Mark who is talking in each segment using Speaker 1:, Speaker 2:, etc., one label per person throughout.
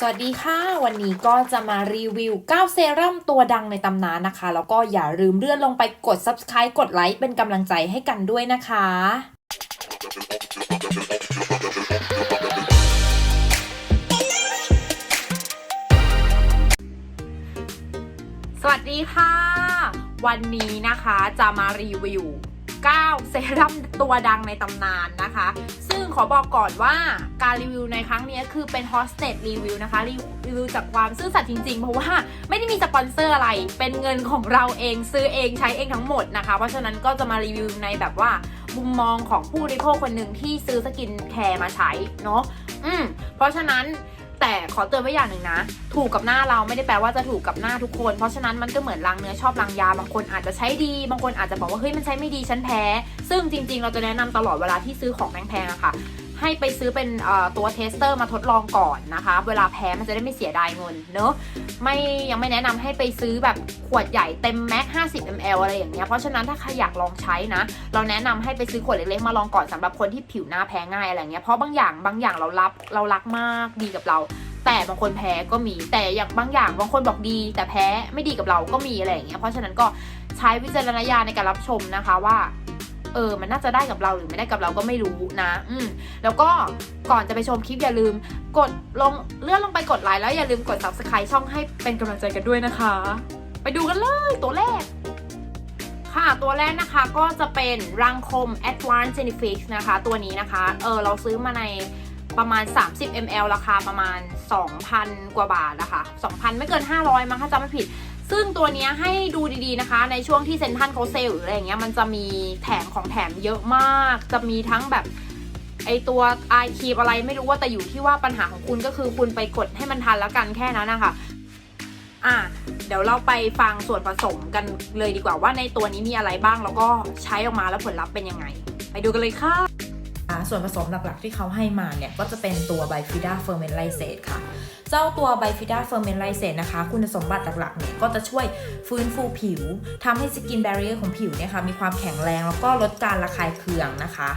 Speaker 1: สวัสดีค่ะ วันนี้ก็จะมารีวิว 9 เซรั่มตัวดังในตำนานนะคะ แล้วก็อย่าลืมเลื่อนลงไปกด subscribe กดไลค์เป็นกำลังใจให้กันด้วยนะคะสวัสดีค่ะ วันนี้นะคะจะมารีวิว 9 เซรั่มตัวดังในตำนานนะคะ ซึ่งขอบอกก่อนว่าการรีวิวในครั้งนี้คือเป็น hosted review นะคะ รีวิวจากความซื่อสัตย์จริงๆ เพราะว่าไม่ได้มีสปอนเซอร์อะไร เป็นเงินของเราเองซื้อเองใช้เองทั้งหมดนะคะ เพราะฉะนั้นก็จะมารีวิวในแบบว่ามุมมองของผู้บริโภคคนหนึ่งที่ซื้อสกินแคร์มาใช้เนาะอืมเพราะฉะนั้น แต่ขอเตือนไว้อย่างหนึ่งนะ ถูกกับหน้าเราไม่ได้แปลว่าจะถูกกับหน้าทุกคน เพราะฉะนั้นมันก็เหมือนรางเนื้อชอบรางยา บางคนอาจจะใช้ดี บางคนอาจจะบอกว่าเฮ้ยมันใช้ไม่ดีฉันแพ้ ซึ่งจริงๆ เราจะแนะนำตลอดเวลาที่ซื้อของแพงๆอะค่ะ ให้ไปซื้อเป็นตัวเทสเตอร์มาทดลองก่อนนะคะ เวลาแพ้มันจะได้ไม่เสียดายเงินเนอะไม่ยังไม่แนะนำให้ไปซื้อแบบขวดใหญ่เต็มแม็ก 50 ml อะไรอย่างเงี้ยเพราะฉะนั้นถ้าใครอยากลองใช้นะ เราแนะนำให้ไปซื้อขวดเล็กๆมาลองก่อนสำหรับคนที่ผิวหน้าแพ้ง่ายอะไรเงี้ยเพราะบางอย่างบางอย่างเรารับเรารักมากดีกับเรา แต่บางคนแพ้ก็มีแต่อย่างบางอย่างบางคนบอกดี แต่แพ้ไม่ดีกับเราก็มีอะไรอย่างเงี้ยเพราะฉะนั้นก็ใช้วิจารณญาณในการรับชมนะคะว่า เออ มันน่าจะได้กับเราหรือไม่ได้กับเราก็ไม่รู้นะ อืมแล้วก็ก่อนจะไปชมคลิปอย่าลืม กดลงเลื่อนลงไปกดไลค์แล้วอย่าลืมกด subscribe ช่องให้เป็นกำลังใจกันด้วยนะคะ ไปดูกันเลยตัวแรกค่ะตัวแรกนะคะก็จะเป็นรังคม Advanced Genifix นะคะ ตัวนี้นะคะ เออเราซื้อมาในประมาณ 30 ml ราคาประมาณ 2,000 กว่าบาทนะคะ 2,000 ไม่เกิน 500 มั้งถ้าจำไม่ผิด ซึ่งตัวนี้ให้ดูดีๆนะคะ ในช่วงที่เซ็นทรัลเขาเซลหรืออะไรเงี้ยมันจะมีแถมของแถมเยอะมาก จะมีทั้งแบบไอตัวไอคีบอะไรไม่รู้ว่าแต่อยู่ที่ว่าปัญหาของคุณก็คือคุณไปกดให้มันทันแล้วกันแค่นั้นนะคะอะเดี๋ยวเราไปฟังส่วนผสมกันเลยดีกว่าว่าในตัวนี้มีอะไรบ้างแล้วก็ใช้ออกมาแล้วผลลัพธ์เป็นยังไง ไปดูกันเลยค่ะ ส่วนผสมหลักๆที่เขาให้มาเนี่ย ก็จะเป็นตัวไบฟิด้าเฟอร์เมนไลเซตค่ะ เจ้าตัวไบฟิด้าเฟอร์เมนไลเซตนะคะ คุณสมบัติหลักๆเนี่ยก็จะช่วยฟื้นฟูผิวทำให้สกินแบรเ e อร์ของผิวเนี่ยค่ะมีความแข็งแรงแล้วก็ลดการระคายเคืองนะคะ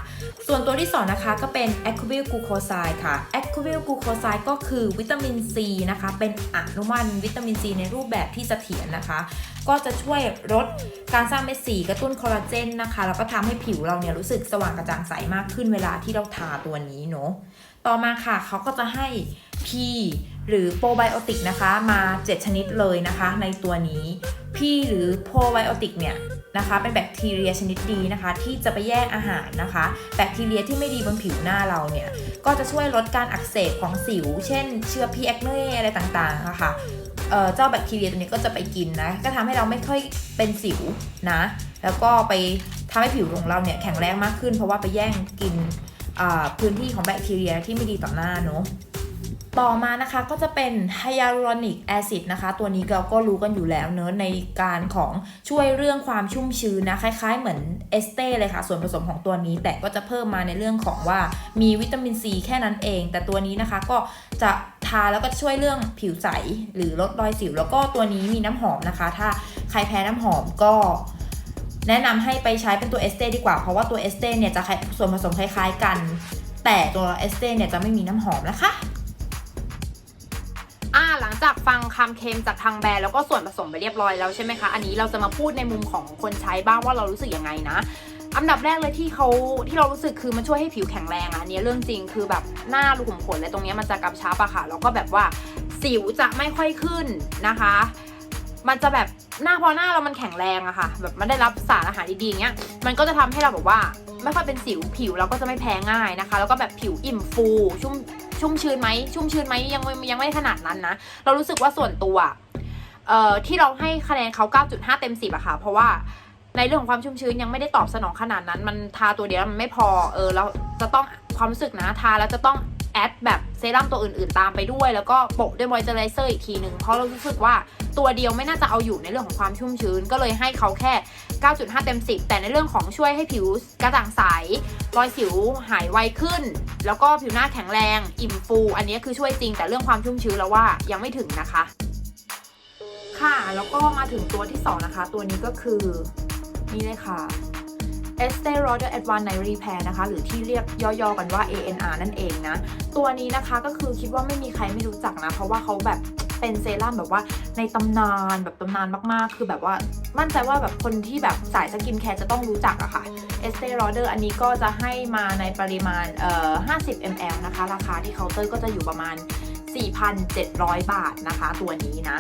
Speaker 1: ส่วนตัวที่ 2 นะคะก็เป็น a q u i l glucoside ค่ะ a q u i l glucoside ก็คือวิตามินซีนะคะ เป็นอนุมันวิตามินซีในรูปแบบที่เสถียรนะคะ ก็จะช่วยลดการสร้างเม็ดสีกระตุ้นคอลลาเจนนะคะแล้วก็ทำให้ผิวเราเนี่ยรู้สึกสว่างกระจ่างใสมากขึ้นเวลาที่เราทาตัวนี้เนาะต่อมาค่ะเขาก็จะให้ P หรือโปรไบโอติกนะคะมา 7 ชนิดเลยนะคะในตัวนี้ P หรือโปรไบโอติกเนี่ยนะคะเป็นแบคทีเรียชนิดดีนะคะ ที่จะไปแยกอาหารนะคะ แบคทีเรียที่ไม่ดีบนผิวหน้าเราเนี่ย ก็จะช่วยลดการอักเสบของสิว เช่น เชื้อพีแอคเน่อะไรต่างๆอะคะ เจ้าแบคทีเรียตัวนี้ก็จะไปกินนะ ก็ทำให้เราไม่ค่อยเป็นสิวนะ แล้วก็ไปทำให้ผิวของเราเนี่ยแข็งแรงมากขึ้น เพราะว่าไปแย่งกินพื้นที่ของแบคทีเรียที่ไม่ดีต่อหน้าเนอะ ต่อมานะคะก็จะเป็นไฮยาลูรอนิกแอซิดนะคะ ตัวนี้เราก็รู้กันอยู่แล้วเนอะในการของช่วยเรื่องความชุ่มชื้นนะ คล้าย ๆ เหมือนเอสเต้เลยค่ะ ส่วนผสมของตัวนี้แต่ก็จะเพิ่มมาในเรื่องของว่ามีวิตามินซีแค่นั้นเอง แต่ตัวนี้นะคะก็จะทาแล้วก็ช่วยเรื่องผิวใสหรือลดรอยสิว แล้วก็ตัวนี้มีน้ำหอมนะคะ ถ้าใครแพ้น้ำหอมก็แนะนำให้ไปใช้เป็นตัวเอสเต้ดีกว่า เพราะว่าตัวเอสเต้เนี่ยจะส่วนผสมคล้าย ๆ กัน แต่ตัวเอสเต้เนี่ยจะไม่มีน้ำหอมนะคะ อ่าหลังจากฟังคำเค็มจากทางแบรนด์แล้วก็ส่วนผสมไปเรียบร้อยแล้วใช่ไหมคะ อันนี้เราจะมาพูดในมุมของคนใช้บ้างว่าเรารู้สึกยังไงนะอันดับแรกเลยที่เขาที่เรารู้สึกคือมันช่วยให้ผิวแข็งแรงอะอันนี้เรื่องจริงคือแบบหน้ารูขุมขนอะไรตรงนี้มันจะกำชับอะค่ะแล้วก็แบบว่าสิวจะไม่ค่อยขึ้นนะคะ มันจะแบบหน้าพอหน้าเรามันแข็งแรงอะค่ะ แบบมันได้รับสารอาหารดีๆอย่างเงี้ยมันก็จะทำให้เราแบบว่าไม่ค่อยเป็นสิวผิวเราก็จะไม่แพ้ง่ายนะคะ แล้วก็แบบผิวอิ่มฟู ชุ่ม ชุ่มชื้นไหมชุ่มชื้นไหมยังไม่ยังไม่ขนาดนั้นนะ เรารู้สึกว่าส่วนตัวเอ่อที่เราให้คะแนนเขา 9.5 เต็ม 10อะค่ะ เพราะว่าในเรื่องของความชุ่มชื้นยังไม่ได้ตอบสนองขนาดนั้น มันทาตัวเดียวมันไม่พอ เออเราจะต้องความรู้สึกนะทาแล้วจะต้อง แอดแบบเซรั่มตัวอื่นๆ ตามไปด้วย แล้วก็โปะด้วยมอยเจอไรเซอร์อีกทีหนึ่งเพราะเรารู้สึกว่าตัวเดียวไม่น่าจะเอาอยู่ในเรื่องของความชุ่มชื้น ก็เลยให้เขาแค่ 9.5 เต็ม 10 แต่ในเรื่องของช่วยให้ผิวกระจ่างใสรอยสิวหายไวขึ้น แล้วก็ผิวหน้าแข็งแรง อิ่มฟู อันนี้คือช่วยจริงแต่เรื่องความชุ่มชื้นแล้วว่ายังไม่ถึงนะคะ ค่ะแล้วก็มาถึงตัวที่ 2 นะคะ ตัวนี้ก็คือนี่เลยค่ะ Estee Lauder Advanced Night Repair นะคะ หรือที่เรียกย่อๆกันว่า ANR นั่นเองนะ ตัวนี้นะคะก็คือคิดว่าไม่มีใครไม่รู้จักนะ เพราะว่าเขาแบบเป็นเซรั่มแบบว่าในตำนานแบบตำนานมากๆ คือแบบว่ามั่นใจว่าแบบคนที่แบบสายสกินแคร์จะต้องรู้จักอะค่ะ Estee Lauder อันนี้ก็จะให้มาในปริมาณเอ่อ50 ml นะคะ ราคาที่เคาน์เตอร์ก็จะอยู่ประมาณ 4,700 บาทนะคะ ตัวนี้นะ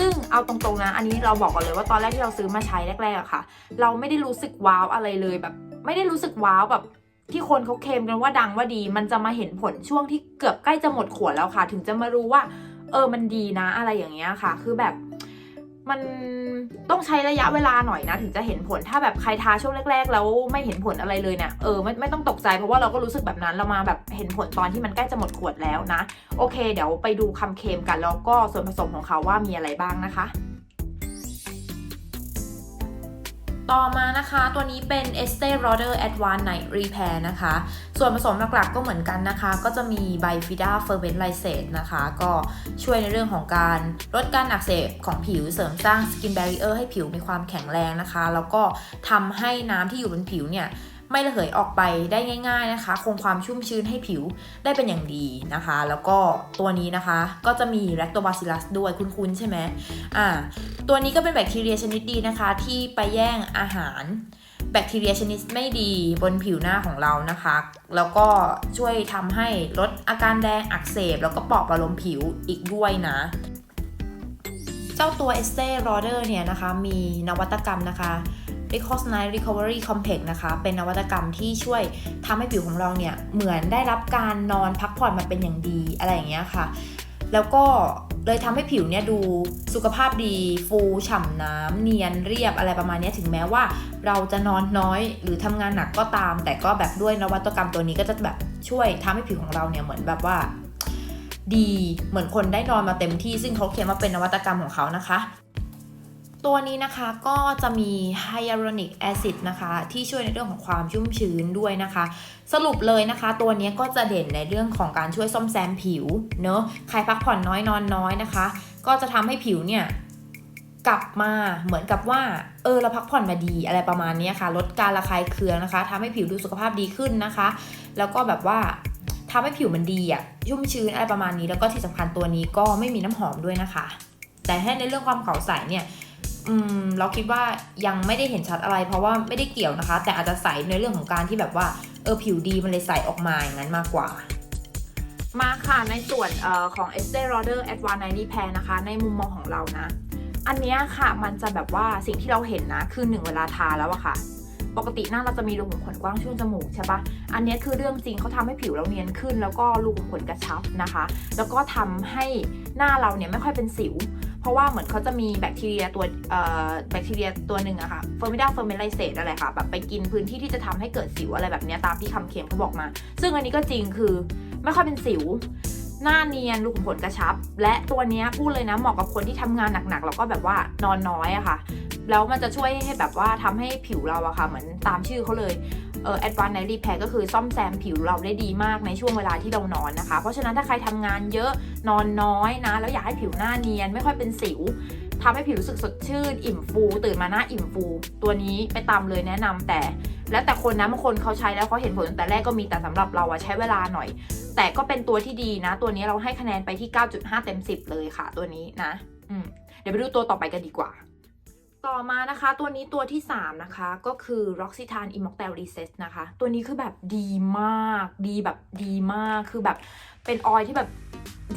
Speaker 1: ซึ่งเอาตรงๆนะอันนี้เราบอกก่อนเลยว่าตอนแรกที่เราซื้อมาใช้แรกๆอะค่ะ เราไม่ได้รู้สึกว้าวอะไรเลยแบบ ไม่ได้รู้สึกว้าวแบบที่คนเขาเคลมกันว่าดังว่าดี มันจะมาเห็นผลช่วงที่เกือบใกล้จะหมดขวดแล้วค่ะ ถึงจะมารู้ว่า เออมันดีนะอะไรอย่างเงี้ยค่ะ คือแบบ มันต้องใช้ระยะเวลาหน่อยนะ ถึงจะเห็นผลถ้าแบบใครทาช่วงแรก ๆ แล้วไม่เห็นผลอะไรเลยเนี่ยเออไม่ไม่ต้องตกใจเพราะว่าเราก็รู้สึกแบบนั้นเรามาแบบเห็นผลตอนที่มันใกล้จะหมดขวดแล้วนะ โอเค เดี๋ยวไปดูคำเคลมกันแล้วก็ส่วนผสมของเขาว่ามีอะไรบ้างนะคะ ต่อมานะคะตัวนี้เป็น Estee Lauder Advanced Night Repair นะคะ ส่วนผสมหลักๆก็เหมือนกันนะคะ ก็จะมี Bifida Ferment Lysate นะคะ ก็ช่วยในเรื่องของการลดการอักเสบของผิวเสริมสร้าง Skin Barrier ให้ผิวมีความแข็งแรงนะคะ แล้วก็ทำให้น้ำที่อยู่บนผิวเนี่ย ไม่ระเหยออกไปได้ง่าย ๆนะคะ คงความชุ่มชื้นให้ผิวได้เป็นอย่างดีนะคะ แล้วก็ตัวนี้นะคะก็จะมี Lactobacillus ด้วยคุ้นๆใช่ไหมอ่าตัวนี้ก็เป็นแบคทีเรียชนิดดีนะคะ ที่ไปแย่งอาหารแบคทีเรียชนิดไม่ดีบนผิวหน้าของเรานะคะ แล้วก็ช่วยทำให้ลดอาการแดงอักเสบ แล้วก็ปอบประโลมผิวอีกด้วยนะ เจ้าตัว Estee Lauder เนี่ยนะคะ มีนวัตกรรมนะคะ r e c o s n i t e Recovery Complex นะคะ เป็นนวัตกรรมที่ช่วยทำให้ผิวของเราเนี่ย เหมือนได้รับการนอนพักผ่อนมาเป็นอย่างดีอะไรอย่างเงี้ยค่ะ แล้วก็เลยทำให้ผิวเนี่ยดูสุขภาพดี ฟูฉ่ำน้ำเนียนเรียบอะไรประมาณนี้ถึงแม้ว่าเราจะนอนน้อยหรือทำงานหนักก็ตาม แต่ก็แบบด้วยนวัตกรรมตัวนี้ก็จะแบบช่วยทำให้ผิวของเราเนี่ยเหมือนแบบว่าดีเหมือนคนได้นอนมาเต็มที่ซึ่งเขาเขียนว่าเป็นนวัตกรรมของเขานะคะ ตัวนี้นะคะก็จะมี hyaluronic acid นะคะที่ช่วยในเรื่องของความชุ่มชื้นด้วยนะคะ สรุปเลยนะคะ ตัวนี้ก็จะเด่นในเรื่องของการช่วยซ่อมแซมผิวเนอะใครพักผ่อนน้อยนอนน้อยนะคะ ก็จะทำให้ผิวเนี่ยกลับมาเหมือนกับว่าเออเราพักผ่อนมาดีอะไรประมาณนี้ค่ะ ลดการระคายเคืองนะคะทำให้ผิวดูสุขภาพดีขึ้นนะคะ แล้วก็แบบว่าทำให้ผิวมันดีอะชุ่มชื้นอะไรประมาณนี้ แล้วก็ที่สำคัญตัวนี้ก็ไม่มีน้ำหอมด้วยนะคะ แต่ถ้ในเรื่องความขาวใสเนี่ย อืมเราคิดว่ายังไม่ได้เห็นชัดอะไร เพราะว่าไม่ได้เกี่ยวนะคะ แต่อาจจะใสในเรื่องของการที่แบบว่าเออผิวดีมันเลยใสออกมาอย่างนั้นมากกว่า มาค่ะในส่วนออของ Estee Lauder Advanced 90 Pair นะคะ ในมุมมองของเรานะ อันนี้ค่ะมันจะแบบว่าสิ่งที่เราเห็นนะคือหนึ่งเวลาทาแล้วอะค่ะ ปกติหน้าเราจะมีรูขุมขนกว้างช่วงจมูกใช่ปะอันนี้คือเรื่องจริงเขาทำให้ผิวเราเนียนขึ้น แล้วก็รูขุมขนกระชับนะคะ แล้วก็ทำให้หน้าเราเนี่ยไม่ค่อยเป็นสิว เพราะว่าเหมือนเขาจะมีแบคทีเรียตัวแบคทีเรียตัวหนึ่งอะค่ะเฟอร์มิดาเฟอร์เมไลเซตอะไรค่ะแบบไปกินพื้นที่ที่จะทำให้เกิดสิวอะไรแบบนี้ตามที่คำเขียนเขาบอกมา ซึ่งอันนี้ก็จริงคือไม่ค่อยเป็นสิวหน้าเนียนรูขุมขนกระชับ และตัวนี้พูดเลยนะเหมาะกับคนที่ทำงานหนักๆแล้วก็แบบว่านอนน้อยอะค่ะ แล้วมันจะช่วยให้แบบว่าทำให้ผิวเราอะค่ะ เหมือนตามชื่อเขาเลย เอ่อ advanced night repair ก็คือซ่อมแซมผิวเราได้ดีมากในช่วงเวลาที่เรานอนนะคะ เพราะฉะนั้นถ้าใครทำงานเยอะนอนน้อยนะ แล้วอยากให้ผิวหน้าเนียนไม่ค่อยเป็นสิวทำให้ผิวรู้สึกสดชื่น อิ่มฟู ตื่นมาหน้าอิ่มฟู ตัวนี้ไปตามเลยแนะนำแต่ แล้วแต่คนนะบางคนเขาใช้แล้วเขาเห็นผลตั้งแต่แรกก็มีแต่สำหรับเราอะใช้เวลาหน่อย แต่ก็เป็นตัวที่ดีนะ ตัวนี้เราให้คะแนนไปที่ 9.5 เต็ม 10 เลยค่ะ ตัวนี้นะ อืมเดี๋ยวไปดูตัวต่อไปกันดีกว่า ต่อมานะคะตัวนี้ตัวที่ 3 นะคะ ก็คือ Roxitan Immortal Reset นะคะ ตัวนี้คือแบบดีมากดีแบบดีมากคือแบบเป็นออยล์ที่แบบ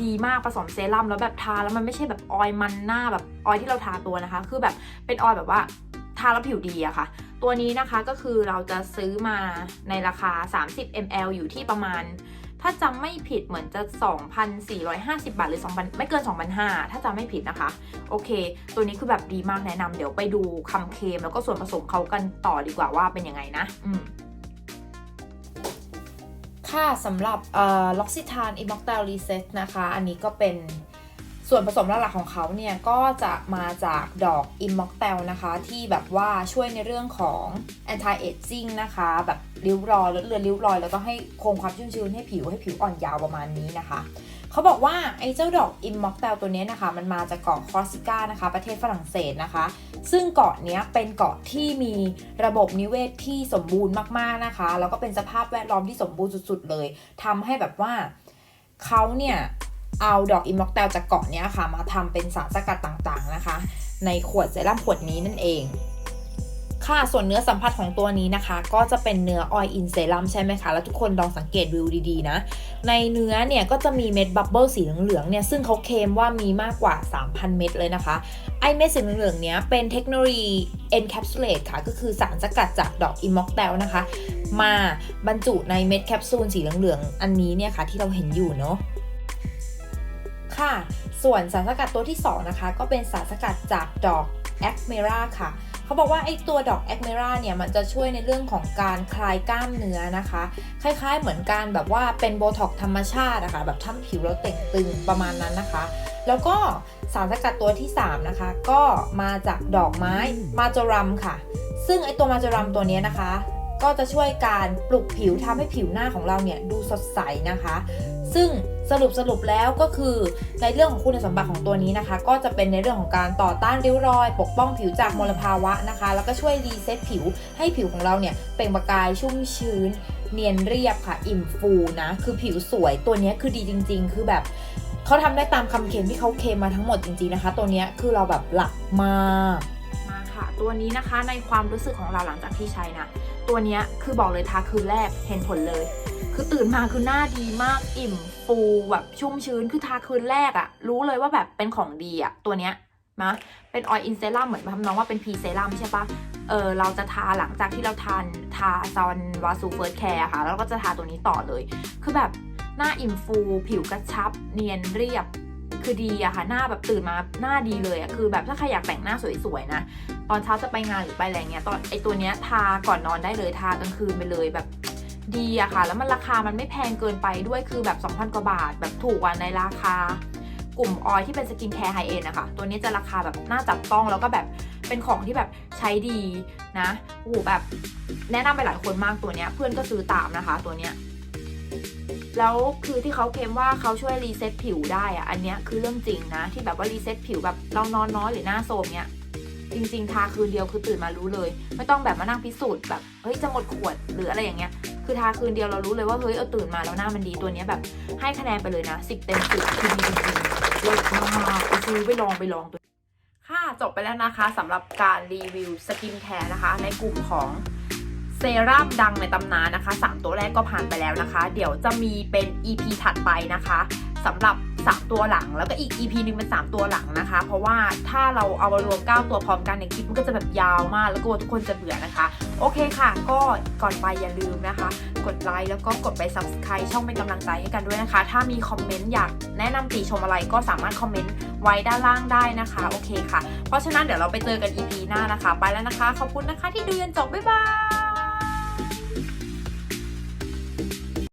Speaker 1: ดีมากผสมเซรั่มแล้วแบบทาแล้วมันไม่ใช่แบบออยล์มันหน้าแบบออยล์ที่เราทาตัวนะคะ คือแบบเป็นออยล์แบบว่าทาแล้วผิวดีอะค่ะ ตัวนี้นะคะก็คือเราจะซื้อมาในราคา 30 ml อยู่ที่ประมาณ ถ้าจำไม่ผิดเหมือนจะ 2,450 บาทหรือ 2,000 ไม่เกิน 2,500 ถ้าจำไม่ผิดนะคะ โอเค ตัวนี้คือแบบดีมากแนะนำเดี๋ยวไปดูคำเคลมแล้วก็ส่วนผสมเขากันต่อดีกว่าว่าเป็นยังไงนะอืมค่ะสำหรับเอ่อ L'Occitane Immortal Reset นะคะ อันนี้ก็เป็นส่วนผสมหลักๆของเขาเนี่ย ก็จะมาจากดอก Immortal นะคะ ที่แบบว่าช่วยในเรื่องของ anti aging นะคะ แบบ ริ้วรอยลดเลือนริ้วรอย แล้วก็ให้คงความชุ่มชื้นให้ผิวให้ผิวอ่อนยาวประมาณนี้นะคะเขาบอกว่าไอ้เจ้าดอกอิมมอกเตลตัวนี้นะคะ มันมาจากเกาะคอร์ซิก้านะคะ ประเทศฝรั่งเศสนะคะ ซึ่งเกาะนี้เป็นเกาะที่มีระบบนิเวศที่สมบูรณ์มากๆนะคะ แล้วก็เป็นสภาพแวดล้อมที่สมบูรณ์สุดๆเลยทำให้แบบว่าเขาเนี่ยเอาดอกอิมมอกเตลจากเกาะนี้ค่ะมาทำเป็นสารสกัดต่างๆนะคะ ในขวดเซรั่มขวดนี้นั่นเอง ค่ะ ส่วนเนื้อสัมผัสของตัวนี้นะคะ ก็จะเป็นเนื้อออยล์อินเซรั่มใช่ไหมคะ แล้วทุกคนลองสังเกตดูดีๆนะ ในเนื้อเนี่ยก็จะมีเม็ดบับเบิลสีเหลืองๆเนี่ย ซึ่งเขาเคลมว่ามีมากกว่า 3,000 เม็ดเลยนะคะ ไอเม็ดสีเหลืองๆเนี้ยเป็นเทคโนโลยี encapsulate ค่ะ ก็คือสารสกัดจากดอกอิมมอกเตลนะคะ มาบรรจุในเม็ดแคปซูลสีเหลืองๆอันนี้เนี่ยค่ะที่เราเห็นอยู่เนาะค่ะ ส่วนสารสกัดตัวที่ 2 นะคะ ก็เป็นสารสกัดจากดอกแอคเมราค่ะ เขาบอกว่าไอ้ตัวดอกแอคเมราเนี่ยมันจะช่วยในเรื่องของการคลายกล้ามเนื้อนะคะ คล้ายๆเหมือนการแบบว่าเป็นโบท็อกธรรมชาตินะคะแบบทำผิวเราเต่งตึงประมาณนั้นนะคะ แล้วก็สารสกัดตัวที่ 3 นะคะ ก็มาจากดอกไม้มาจรัมค่ะ ซึ่งไอตัวมาจรัมตัวนี้นะคะก็จะช่วยการปลุกผิวทำให้ผิวหน้าของเราเนี่ยดูสดใสนะคะ ซึ่งสรุปสรุปแล้วก็คือในเรื่องของคุณสมบัติของตัวนี้นะคะ ก็จะเป็นในเรื่องของการต่อต้านริ้วรอย ปกป้องผิวจากมลภาวะนะคะ แล้วก็ช่วยรีเซ็ตผิวให้ผิวของเราเนี่ยเปล่งประกายชุ่มชื้น เนียนเรียบค่ะ อิ่มฟูนะ คือผิวสวยตัวนี้คือดีจริง ๆ คือแบบเขาทำได้ตามคำเคลมที่เขาเคลมมาทั้งหมดจริงๆนะคะ ตัวนี้คือเราแบบหลักมากมาค่ะ ตัวนี้นะคะในความรู้สึกของเราหลังจากที่ใช้นะตัวนี้คือบอกเลยทาคืนแรกเห็นผลเลย คือตื่นมาคือหน้าดีมากอิ่มฟูแบบชุ่มชื้นคือทาคืนแรกอะรู้เลยว่าแบบเป็นของดีอะตัวเนี้ยนะเป็นออยล์อินเซรั่มเหมือนทำน้องว่าเป็นพีเซรั่มใช่ปะเออเราจะทาหลังจากที่เราทานทาซอนวาซูเฟิร์สแคร์ค่ะ แล้วก็จะทาตัวนี้ต่อเลย คือแบบหน้าอิ่มฟู ผิวกระชับ เนียนเรียบคือดีอะค่ะหน้าแบบตื่นมาหน้าดีเลยอะคือแบบถ้าใครอยากแต่งหน้าสวยๆนะ ตอนเช้าจะไปงานหรือไปอะไรเงี้ยตอนไอตัวเนี้ยทาก่อนนอนได้เลยทากลางคืนไปเลยแบบ ดีอะค่ะ แล้วมันราคามันไม่แพงเกินไปด้วยคือแบบ 2,000 กว่าบาท แบบถูกกว่าในราคากลุ่มออยที่เป็นสกินแคร์ไฮเอ็นนะคะ ตัวนี้จะราคาแบบน่าจับต้องแล้วก็แบบเป็นของที่แบบใช้ดีนะโอ้โหแบบแนะนำไปหลายคนมากตัวเนี้ย เพื่อนก็ซื้อตามนะคะตัวเนี้ย แล้วคือที่เขาเคลมว่าเขาช่วยรีเซ็ตผิวได้อะอันเนี้ยคือเรื่องจริงนะ ที่แบบว่ารีเซ็ตผิวแบบเรานอนน้อยหรือหน้าโทรมเนี้ยจริงๆ ทาคืนเดียวคือตื่นมารู้เลย ไม่ต้องแบบมานั่งพิสูจน์แบบเฮ้ยจะหมดขวดหรืออะไรอย่างเงี้ย คือทาคืนเดียวเรารู้เลยว่าเฮ้ยเออตื่นมาแล้วหน้ามันดีตัวนี้แบบให้คะแนนไปเลยนะสิบเต็มสิบคือดีจริงๆเลิศมากไปซื้อไปลองไปลองตัวค่ะจบไปแล้วนะคะสำหรับการรีวิวสกินแคร์นะคะ ในกลุ่มของเซรั่มดังในตำนานนะคะ 3 ตัวแรกก็ผ่านไปแล้วนะคะ เดี๋ยวจะมีเป็น EP ถัดไปนะคะสำหรับ 3 ตัวหลัง แล้วก็อีก EP หนึ่งเป็น 3 ตัวหลังนะคะ เพราะว่าถ้าเราเอามารวม 9 ตัวพร้อมกันในคลิปมันก็จะแบบยาวมาก แล้วกลัวทุกคนจะเบื่อนะคะ โอเคค่ะ ก็ก่อนไปอย่าลืมนะคะ กดไลค์แล้วก็กดไป subscribe ช่องเป็นกำลังใจให้กันด้วยนะคะ ถ้ามีคอมเมนต์อยากแนะนำติชมอะไรก็สามารถคอมเมนต์ไว้ด้านล่างได้นะคะ โอเคค่ะ เพราะฉะนั้นเดี๋ยวเราไปเจอกัน EP หน้านะคะ ไปแล้วนะคะ ขอบคุณนะคะที่ดูจนจบบ๊ายบาย